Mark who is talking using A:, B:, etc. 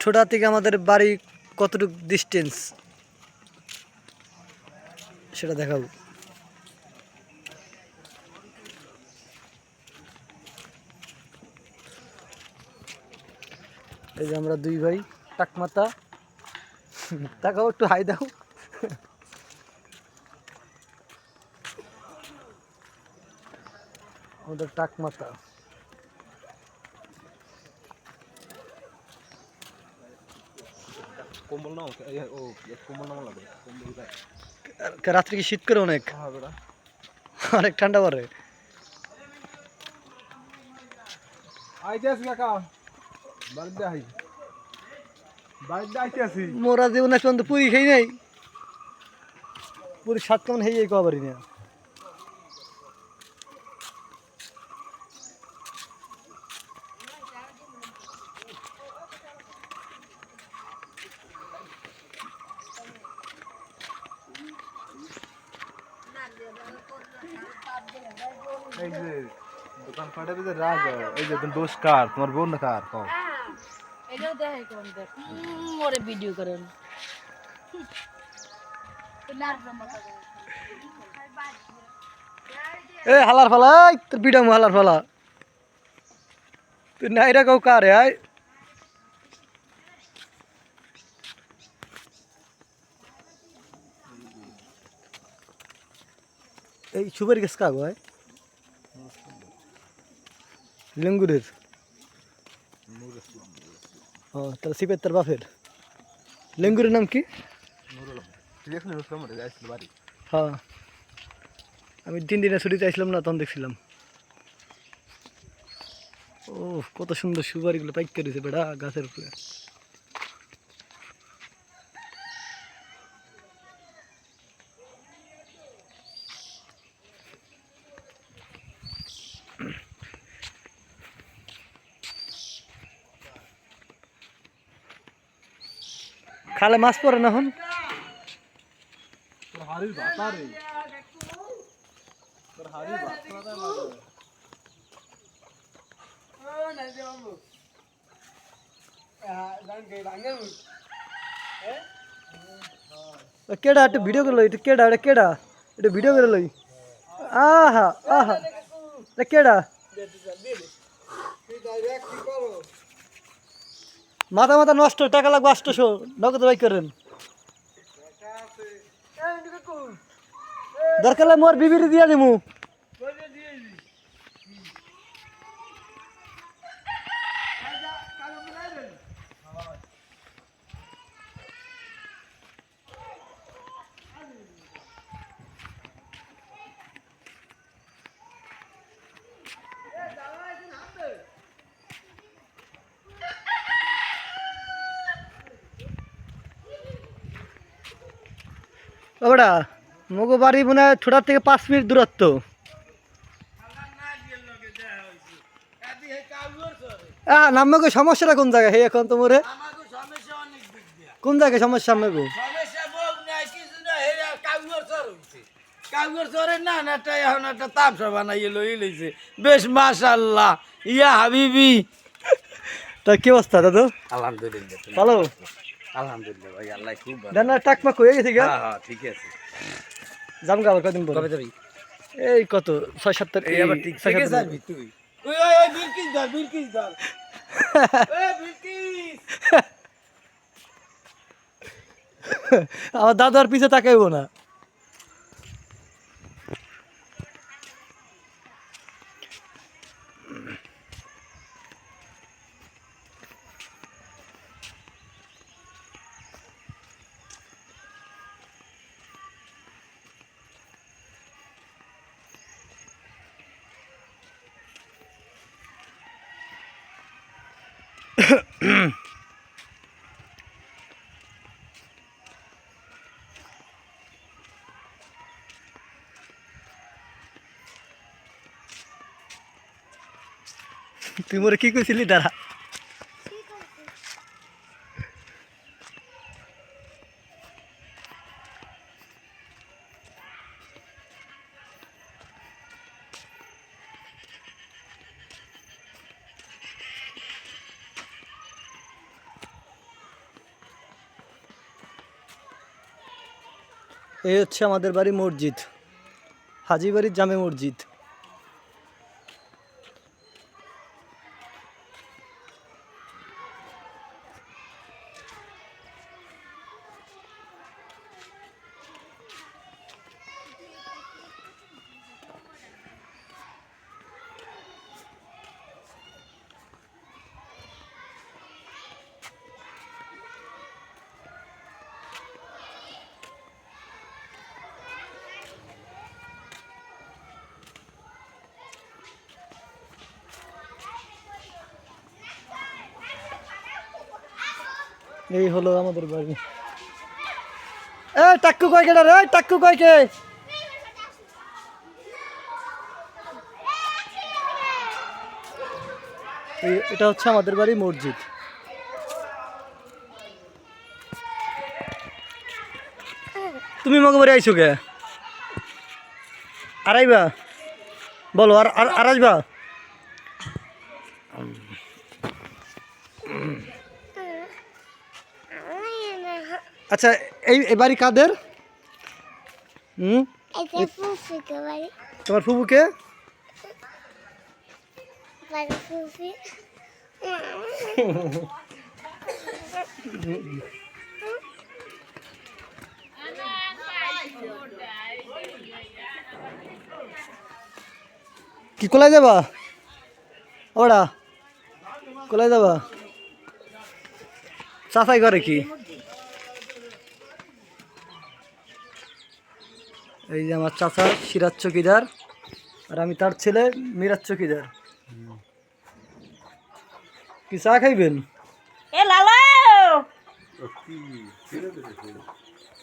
A: ছোটা থেকে আমাদের বাড়ি কতটুকু ডিস্টেন্স সেটা দেখাবো। এই যে আমরা দুই ভাই, টাকমাতা। তাকাও একটু হাই দাও। আমাদের টাকমাতা
B: কম্বল নাও ও কম্বল নাও লাগে কম্বল
A: রাত্রে কি শীত করে অনেক?
B: হ্যাঁ
A: অনেক ঠান্ডা পড়ে।
B: আইতে আসি কাকা। বাড়িতে আই। বাড়িতে
A: মোরা জীবন এখন তো পুরি খেয়ে নাই। পুরি সাত কেমন হয়ে যায় কবারই না
B: এই যে দোকান পাটে যে রাগ এই যে দোষ কার তোমার বোন না কার? কও।
C: এটাও দেখে কোন দেখ উম, ভিডিও করেন।
A: এ হালার ফালা তোর পিটামু হালার ফালা। তুই নাইরা কাউ কারে আয়। এই সুপারি গাছ কাগো আয়। লেঙ্গুরের? ও তাহলে সিপের তার বাপের। লেঙ্গুরের নাম কি? হ্যাঁ। আমি তিন দিনে ছুটিতে আসলাম না তখন দেখছিলাম। ও কত সুন্দর সুপারিগুলো পাইক করেছে বেড়া গাছের উপরে। খালে মাছ পড়ে না এখন কেডা একটু ভিডিও করে লই কেডা, এটা কেডা? একটু ভিডিও করে লই। আহা আহা। এটা কেডা? মাথা মাথা নষ্ট টাকা লাগবে আষ্টশো নগদ বাই করেন। দরকার মোর বিবির দিয়া দিমু। ওটা মগো বাড়ি মনে হয় ছোটার থেকে পাঁচ মিনিট দূরত্ব। নামগো সমস্যাটা কোন জায়গায়? হে এখন তোমারে? কোন জায়গায় সমস্যা
D: চর না এখন একটা তামসা বানাইয়ে লই লইছে বেশ ইয়া হাবিবি
A: তা কি অবস্থা দাদু?
D: আলহামদুলিল্লাহ।
A: ভালো?
D: আলহামদুলিল্লাহ ভাই আল্লাহ খুব ভালো।
A: না টাকমাক হয়ে গেছে গা
D: হ্যাঁ হ্যাঁ ঠিক আছে।
A: জামগা আবার কদিন পর?
D: কবে যাবি?
A: এই কত ছয় সাত তারিখ
D: এই আবার ঠিক থেকে যাবি তুই। ওই ওই ওই বিলকিস ধর বিলকিস ধর। ওই বিলকিস।
A: আমার দাদার পিছে তাকাইবো না। তুই মোরে কি কইছিলি দাঁড়া? এই হচ্ছে আমাদের বাড়ি মসজিদ হাজিবাড়ির জামে মসজিদ। এই হলো আমাদের বাড়ি। এ টাক্কু কয় কেডা রে? টাক্কু কয় কে? এই- এটা হচ্ছে আমাদের বাড়ি মসজিদ। তুমি মগে বাড়ি আইছো কে? আর আইবা? বলো, আর আর আর আসবা? আচ্ছা এই এই বাড়ি কাদের? হুম?
E: ফুফিকে
A: তোমার ফুবুকে কি কোলায় যাবা? ওরা কোলায় যাবা? চাচাই করে কি? এই যে আমার চাচা সিরাজ চকিদার আর আমি তার ছেলে মিরাজ চকিদার। কি চা খাইবেন?
C: এ লালা!